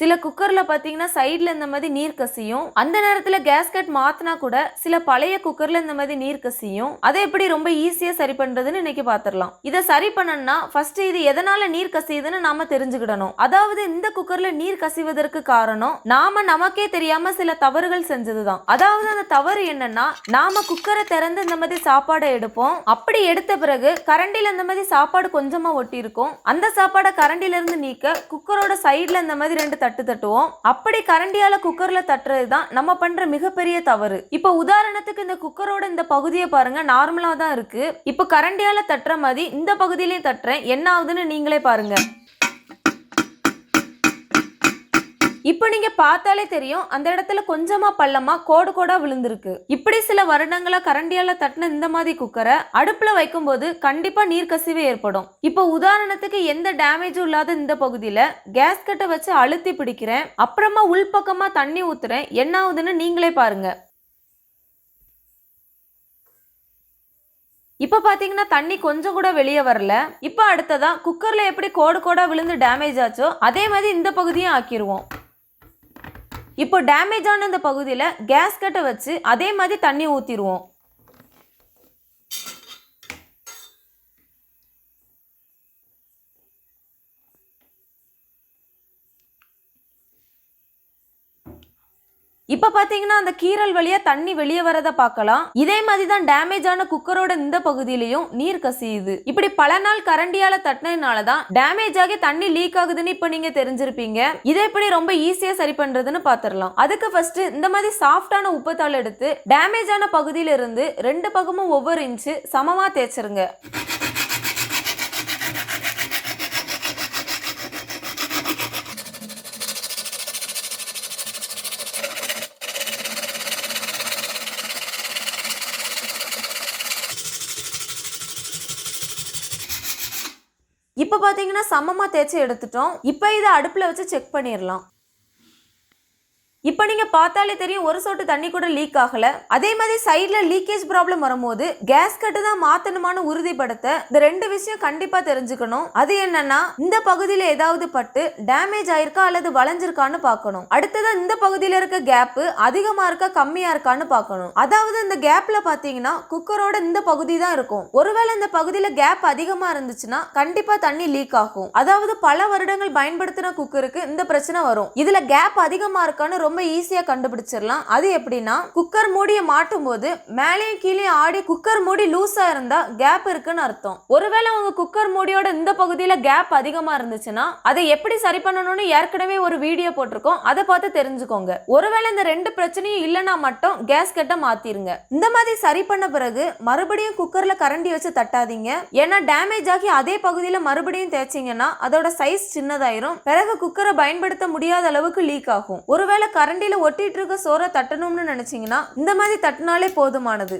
சில குக்கர்ல பார்த்தீங்கன்னா சைடில் இந்த மாதிரி நீர் கசியும். அந்த நேரத்தில் கேஸ்கட் மாத்தினா கூட சில பழைய குக்கர்ல இந்த மாதிரி நீர் கசியும். அதை எப்படி ரொம்ப ஈஸியாக சரி பண்ணுறதுன்னு இன்னைக்கு பார்த்துடலாம் இதை சரி பண்ணணும்னா ஃபர்ஸ்ட் இது எதனால நீர் கசியுதுன்னு நாம தெரிஞ்சுக்கிடணும். அதாவது இந்த குக்கர்ல நீர் கசிவதற்கு காரணம் நாம நமக்கே தெரியாம சில தவறுகள் செஞ்சதுதான். அதாவது அந்த தவறு என்னன்னா நாம குக்கரை திறந்து இந்த மாதிரி சாப்பாடை எடுப்போம். அப்படி எடுத்த பிறகு கரண்டில இந்த மாதிரி சாப்பாடு கொஞ்சமா ஒட்டி இருக்கும் அந்த சாப்பாடை கரண்டில இருந்து நீக்க குக்கரோட சைடில் இந்த மாதிரி ரெண்டு தட்டு தட்டுவோம். அப்படி கரண்டியால குக்கர்ல தட்டுறது தான் நம்ம பண்ற மிகப்பெரிய தவறு. இப்போ உதாரணத்துக்கு இந்த குக்கரோட இந்த பகுதியை பாருங்க நார்மலா தான் இருக்கு. இப்போ கரண்டியால தட்டுற மாதிரி இந்த பகுதியிலையும் தட்டுறேன். என்ன ஆகுதுன்னு நீங்களே பாருங்க. இப்போ நீங்க பார்த்தாலே தெரியும் அந்த இடத்துல கொஞ்சமா பள்ளமா கோடு கோடா விழுந்திருக்கு. இப்படி சில வருடங்களா கரண்டியால தட்டின இந்த மாதிரி குக்கரை அடுப்புல வைக்கும்போது கண்டிப்பா நீர் கசிவு ஏற்படும். இப்போ உதாரணத்துக்கு எந்த டேமேஜும் இல்லாத இந்த பகுதியில கேஸ் கட்டை வச்சு அழுத்தி பிடிக்கிறேன் அப்புறமா உள்பக்கமா தண்ணி ஊத்துறேன் என்ன ஆகுதுன்னு நீங்களே பாருங்க. இப்போ பார்த்தீங்கன்னா தண்ணி கொஞ்சம் கூட வெளியே வரல. இப்போ அடுத்ததான் குக்கர்ல எப்படி கோடு கோடா விழுந்து டேமேஜ் ஆச்சோ அதே மாதிரி இந்த பகுதியும் ஆக்கிடுவோம் இப்போ டேமேஜ் ஆன இந்த பகுதியில் கேஸ் கட்டை வச்சு அதே மாதிரி தண்ணி ஊற்றிடுவோம் இப்போ பார்த்தீங்கன்னா அந்த கீரல் வழியா தண்ணி வெளியே வரத பார்க்கலாம். இதே மாதிரி தான் டேமேஜ் ஆன குக்கரோட இந்த பகுதியிலையும் நீர் கசியுது. இப்படி பல நாள் கரண்டியால தட்டினதுனால தான் டேமேஜ் ஆகி தண்ணி லீக் ஆகுதுன்னு இப்போ நீங்க தெரிஞ்சிருப்பீங்க. இதை எப்படி ரொம்ப ஈஸியா சரி பண்றதுன்னு பாத்திரலாம். அதுக்கு ஃபர்ஸ்ட் இந்த மாதிரி சாஃப்டான உப்புத்தாள் எடுத்து டேமேஜ் ஆன பகுதியில இருந்து ரெண்டு பக்கமும் ஒவ்வொரு இன்ச்சு சமமா தேய்ச்சிருங்க. இப்போ பார்த்தீங்கன்னா சமமாக தேய்ச்சி எடுத்துட்டோம். இப்போ இதை அடுப்பில் வச்சு செக் பண்ணிடலாம் இப்போ நீங்கள் பார்த்தாலே தெரியும் ஒரு சொட்டு தண்ணி கூட லீக் ஆகலை. அதே மாதிரி சைடில் லீக்கேஜ் ப்ராப்ளம் வரும்போது கேஸ் கட்டு தான் மாற்றணுமான்னு உறுதிப்படுத்த இந்த ரெண்டு விஷயம் கண்டிப்பாக தெரிஞ்சுக்கணும். அது என்னன்னா இந்த பகுதியில் ஏதாவது பட்டு டேமேஜ் ஆயிருக்கா அல்லது வளைஞ்சிருக்கான்னு பார்க்கணும். அடுத்தது இந்த பகுதியில் இருக்க கேப்பு அதிகமாக இருக்கா கம்மியாக இருக்கான்னு பார்க்கணும். அதாவது இந்த கேப்பில் பார்த்தீங்கன்னா குக்கரோட இந்த பகுதி தான் இருக்கும். ஒருவேளை இந்த பகுதியில் கேப் அதிகமாக இருந்துச்சுன்னா கண்டிப்பாக தண்ணி லீக் ஆகும். அதாவது பல வருடங்கள் பயன்படுத்தின குக்கருக்கு இந்த பிரச்சனை வரும். இதில் கேப் அதிகமாக இருக்கான்னு ரொம்ப ஈஸியாக கண்டுபிடிச்சிடலாம். அது எப்படின்னா குக்கர் மூடியை மாட்டும் போது மேலேயும் கீழே ஆடி குக்கர் மூடி லூஸாக இருந்தால் கேப் இருக்குன்னு அர்த்தம். ஒருவேளை உங்க குக்கர் மூடியோட இந்த பகுதியில் கேப் அதிகமா இருந்துச்சுன்னா அதை எப்படி சரி பண்ணணும்னு ஏற்கனவே ஒரு வீடியோ போட்டிருக்கோம். அதை பார்த்து தெரிஞ்சுக்கோங்க. ஒருவேளை இந்த ரெண்டு பிரச்சனையும் இல்லைன்னா மட்டும் கேஸ் கட்டை மாத்திருங்க. இந்த மாதிரி சரி பண்ண பிறகு மறுபடியும் குக்கர்ல கரண்டி வச்சு தட்டாதீங்க. ஏன்னா டேமேஜ் ஆகி அதே பகுதியில் மறுபடியும் தேய்ச்சிங்கன்னா அதோட சைஸ் சின்னதாயிரும். பிறகு குக்கரை பயன்படுத்த முடியாத அளவுக்கு லீக் ஆகும். ஒருவேளை கரண்டியில் ஒட்டிட்டு இருக்க சோறை தட்டணும்னு நினச்சிங்கன்னா இந்த மாதிரி தட்டினாலே போதுமானது.